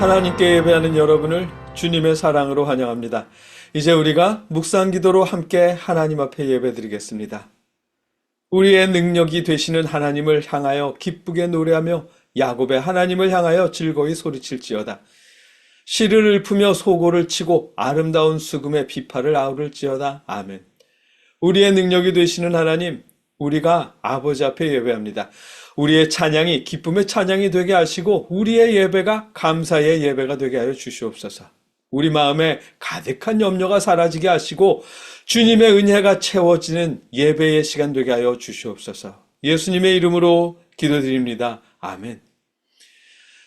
하나님께 예배하는 여러분을 주님의 사랑으로 환영합니다. 이제 우리가 묵상 기도로 함께 하나님 앞에 예배드리겠습니다. 우리의 능력이 되시는 하나님을 향하여 기쁘게 노래하며 야곱의 하나님을 향하여 즐거이 소리칠지어다. 시를 읊으며 소고를 치고 아름다운 수금의 비파를 아우를지어다. 아멘. 우리의 능력이 되시는 하나님, 우리가 아버지 앞에 예배합니다. 우리의 찬양이 기쁨의 찬양이 되게 하시고 우리의 예배가 감사의 예배가 되게 하여 주시옵소서. 우리 마음에 가득한 염려가 사라지게 하시고 주님의 은혜가 채워지는 예배의 시간 되게 하여 주시옵소서. 예수님의 이름으로 기도드립니다. 아멘.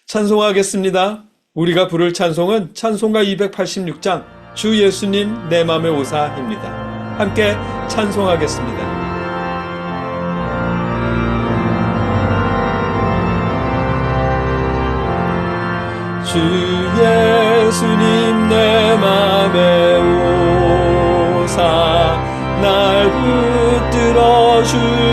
찬송하겠습니다. 우리가 부를 찬송은 찬송가 286장 주 예수님 내 맘의 오사입니다. 함께 찬송하겠습니다. 주 예수님 내 맘에 오사 날 붙들어 주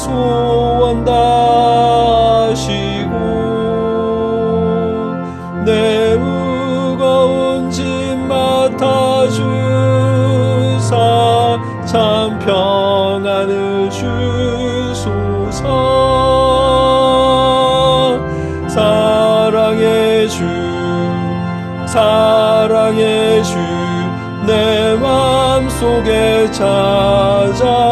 소원 다시고 내 무거운 짐 맡아주사 참 평안을 주소서. 사랑의 주 사랑의 주내 맘속에 찾아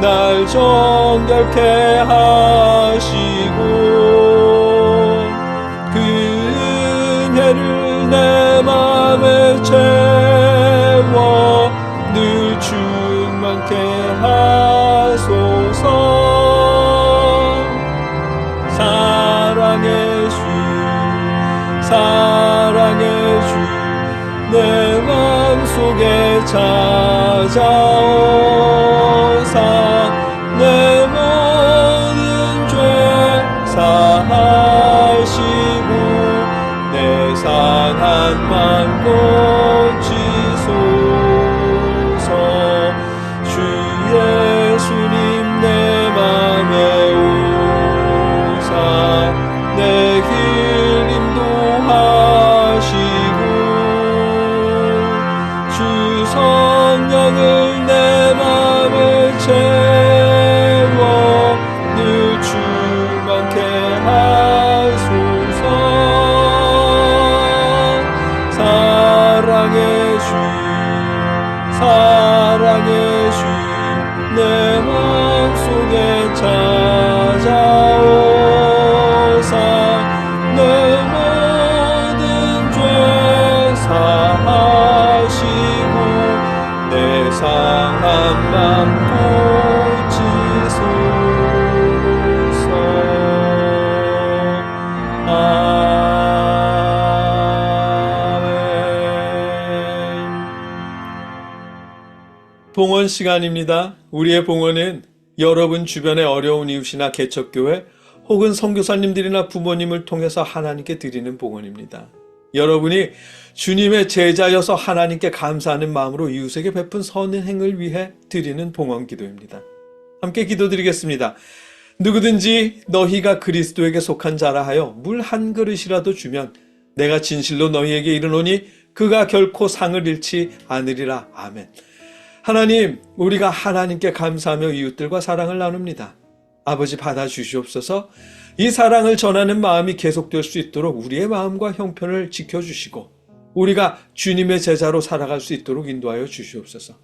날 정결케 하시고 그 은혜를 내 맘에 채워 늘 충만케 하소서. 사랑의 주 사랑의 주내 맘속에 찾아오 사 내 모든 죄 사하시고 내 상한 맘 고치소서. 주 예수님 사랑의 주 사랑의 주내 봉헌 시간입니다. 우리의 봉헌은 여러분 주변의 어려운 이웃이나 개척교회 혹은 선교사님들이나 부모님을 통해서 하나님께 드리는 봉헌입니다. 여러분이 주님의 제자여서 하나님께 감사하는 마음으로 이웃에게 베푼 선행을 위해 드리는 봉헌 기도입니다. 함께 기도드리겠습니다. 누구든지 너희가 그리스도에게 속한 자라 하여 물 한 그릇이라도 주면 내가 진실로 너희에게 이르노니 그가 결코 상을 잃지 않으리라. 아멘. 하나님, 우리가 하나님께 감사하며 이웃들과 사랑을 나눕니다. 아버지 받아 주시옵소서. 이 사랑을 전하는 마음이 계속될 수 있도록 우리의 마음과 형편을 지켜주시고 우리가 주님의 제자로 살아갈 수 있도록 인도하여 주시옵소서.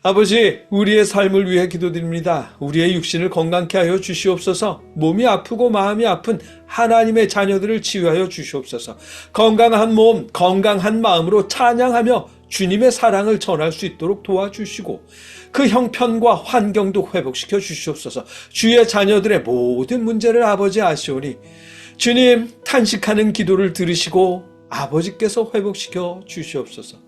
아버지, 우리의 삶을 위해 기도드립니다. 우리의 육신을 건강케 하여 주시옵소서. 몸이 아프고 마음이 아픈 하나님의 자녀들을 치유하여 주시옵소서. 건강한 몸, 건강한 마음으로 찬양하며 주님의 사랑을 전할 수 있도록 도와주시고 그 형편과 환경도 회복시켜 주시옵소서. 주의 자녀들의 모든 문제를 아버지 아시오니 주님 탄식하는 기도를 들으시고 아버지께서 회복시켜 주시옵소서.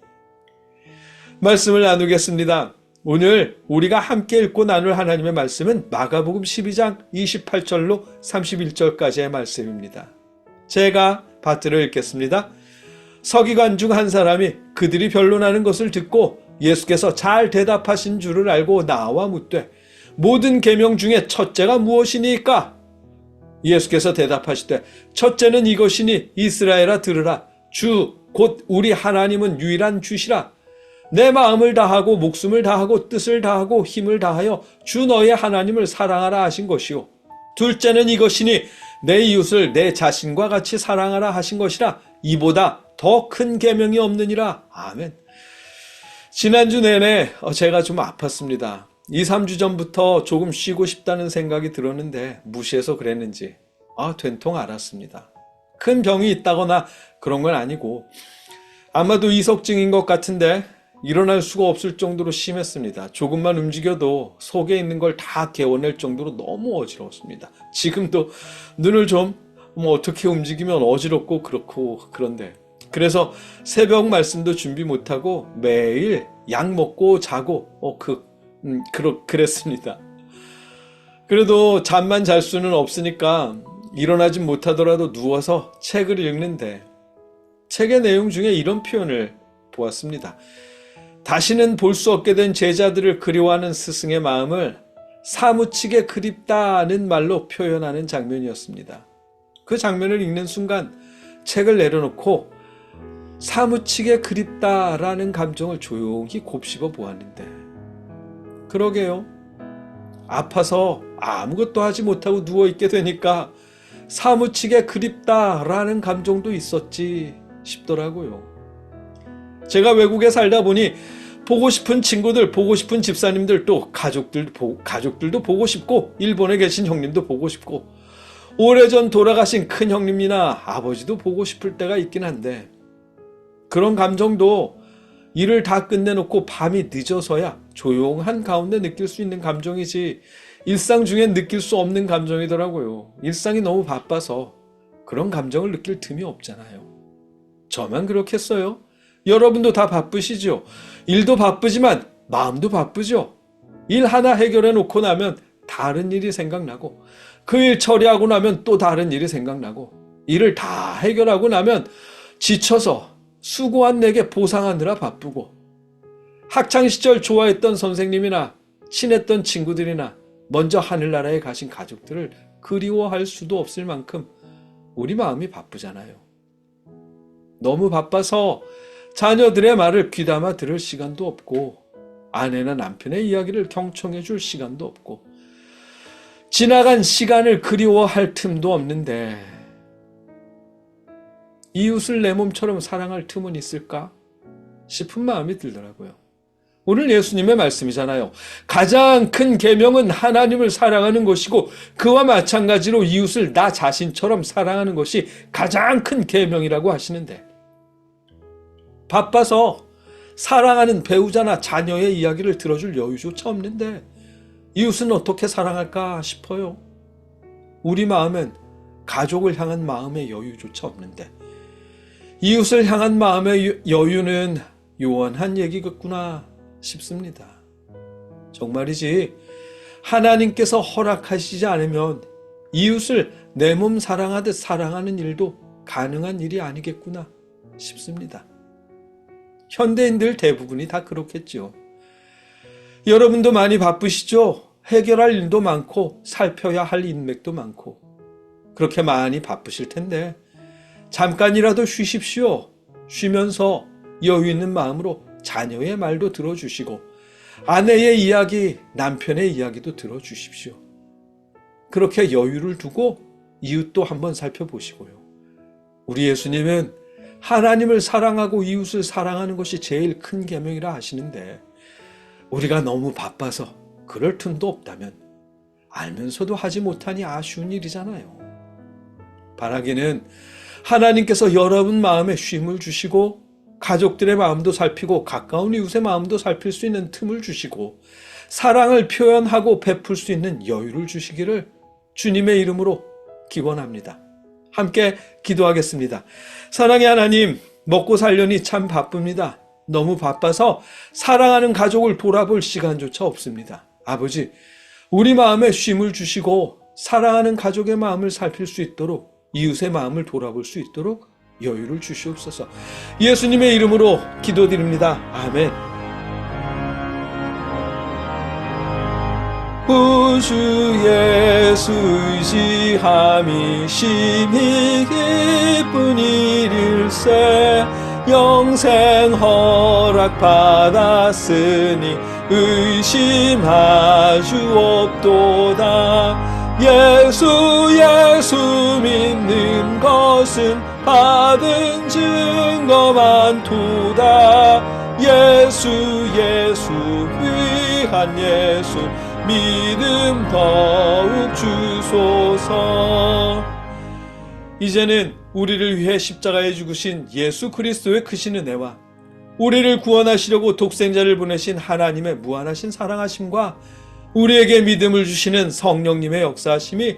말씀을 나누겠습니다. 오늘 우리가 함께 읽고 나눌 하나님의 말씀은 마가복음 12장 28절로 31절까지의 말씀입니다. 제가 파트를 읽겠습니다. 서기관 중 한 사람이 그들이 변론하는 것을 듣고 예수께서 잘 대답하신 줄을 알고 나와 묻되 모든 계명 중에 첫째가 무엇이니까? 예수께서 대답하시되 첫째는 이것이니 이스라엘아 들으라 주 곧 우리 하나님은 유일한 주시라 내 마음을 다하고 목숨을 다하고 뜻을 다하고 힘을 다하여 주 너의 하나님을 사랑하라 하신 것이요. 둘째는 이것이니 내 이웃을 내 자신과 같이 사랑하라 하신 것이라 이보다 더 큰 계명이 없느니라. 아멘. 지난주 내내 어, 제가 좀 아팠습니다. 2, 3주 전부터 조금 쉬고 싶다는 생각이 들었는데 무시해서 그랬는지 아, 된통 알았습니다. 큰 병이 있다거나 그런 건 아니고 아마도 이석증인 것 같은데 일어날 수가 없을 정도로 심했습니다. 조금만 움직여도 속에 있는 걸 다 개워낼 정도로 너무 어지러웠습니다. 지금도 눈을 좀 뭐 어떻게 움직이면 어지럽고 그렇고 그런데 그래서 새벽 말씀도 준비 못하고 매일 약 먹고 자고 어그 음, 그렇 그랬습니다. 그래도 잠만 잘 수는 없으니까 일어나지 못하더라도 누워서 책을 읽는데 책의 내용 중에 이런 표현을 보았습니다. 다시는 볼 수 없게 된 제자들을 그리워하는 스승의 마음을 사무치게 그립다는 말로 표현하는 장면이었습니다. 그 장면을 읽는 순간 책을 내려놓고 사무치게 그립다라는 감정을 조용히 곱씹어 보았는데 그러게요. 아파서 아무것도 하지 못하고 누워있게 되니까 사무치게 그립다라는 감정도 있었지 싶더라고요. 제가 외국에 살다 보니 보고 싶은 친구들, 보고 싶은 집사님들 또 가족들, 가족들도 보고 싶고 일본에 계신 형님도 보고 싶고 오래전 돌아가신 큰 형님이나 아버지도 보고 싶을 때가 있긴 한데 그런 감정도 일을 다 끝내놓고 밤이 늦어서야 조용한 가운데 느낄 수 있는 감정이지 일상 중엔 느낄 수 없는 감정이더라고요. 일상이 너무 바빠서 그런 감정을 느낄 틈이 없잖아요. 저만 그렇겠어요? 여러분도 다 바쁘시죠? 일도 바쁘지만 마음도 바쁘죠? 일 하나 해결해 놓고 나면 다른 일이 생각나고 그 일 처리하고 나면 또 다른 일이 생각나고 일을 다 해결하고 나면 지쳐서 수고한 내게 보상하느라 바쁘고 학창시절 좋아했던 선생님이나 친했던 친구들이나 먼저 하늘나라에 가신 가족들을 그리워할 수도 없을 만큼 우리 마음이 바쁘잖아요. 너무 바빠서 자녀들의 말을 귀담아 들을 시간도 없고 아내나 남편의 이야기를 경청해 줄 시간도 없고 지나간 시간을 그리워할 틈도 없는데 이웃을 내 몸처럼 사랑할 틈은 있을까 싶은 마음이 들더라고요. 오늘 예수님의 말씀이잖아요. 가장 큰 계명은 하나님을 사랑하는 것이고 그와 마찬가지로 이웃을 나 자신처럼 사랑하는 것이 가장 큰 계명이라고 하시는데 바빠서 사랑하는 배우자나 자녀의 이야기를 들어줄 여유조차 없는데 이웃은 어떻게 사랑할까 싶어요. 우리 마음은 가족을 향한 마음의 여유조차 없는데 이웃을 향한 마음의 여유는 요원한 얘기겠구나 싶습니다. 정말이지 하나님께서 허락하시지 않으면 이웃을 내 몸 사랑하듯 사랑하는 일도 가능한 일이 아니겠구나 싶습니다. 현대인들 대부분이 다 그렇겠죠. 여러분도 많이 바쁘시죠? 해결할 일도 많고 살펴야 할 인맥도 많고 그렇게 많이 바쁘실 텐데 잠깐이라도 쉬십시오. 쉬면서 여유 있는 마음으로 자녀의 말도 들어주시고 아내의 이야기, 남편의 이야기도 들어주십시오. 그렇게 여유를 두고 이웃도 한번 살펴보시고요. 우리 예수님은 하나님을 사랑하고 이웃을 사랑하는 것이 제일 큰 계명이라 하시는데 우리가 너무 바빠서 그럴 틈도 없다면 알면서도 하지 못하니 아쉬운 일이잖아요. 바라기는 하나님께서 여러분 마음에 쉼을 주시고 가족들의 마음도 살피고 가까운 이웃의 마음도 살필 수 있는 틈을 주시고 사랑을 표현하고 베풀 수 있는 여유를 주시기를 주님의 이름으로 기원합니다. 함께 기도하겠습니다. 사랑의 하나님, 먹고 살려니 참 바쁩니다. 너무 바빠서 사랑하는 가족을 돌아볼 시간조차 없습니다. 아버지, 우리 마음에 쉼을 주시고 사랑하는 가족의 마음을 살필 수 있도록 이웃의 마음을 돌아볼 수 있도록 여유를 주시옵소서. 예수님의 이름으로 기도드립니다. 아멘. 우주 예수 의지함이 심히 기쁜 일일세 영생 허락 받았으니 의심하주 없도다. 예수 예수 믿는 것은 받은 증거 많도다. 예수 예수 귀한 예수 믿음 더욱 주소서 이제는 우리를 위해 십자가에 죽으신 예수 그리스도의 크신 은혜와 우리를 구원하시려고 독생자를 보내신 하나님의 무한하신 사랑하심과 우리에게 믿음을 주시는 성령님의 역사하심이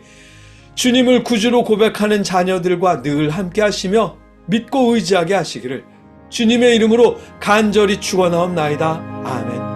주님을 구주로 고백하는 자녀들과 늘 함께 하시며 믿고 의지하게 하시기를 주님의 이름으로 간절히 축원하옵나이다. 아멘.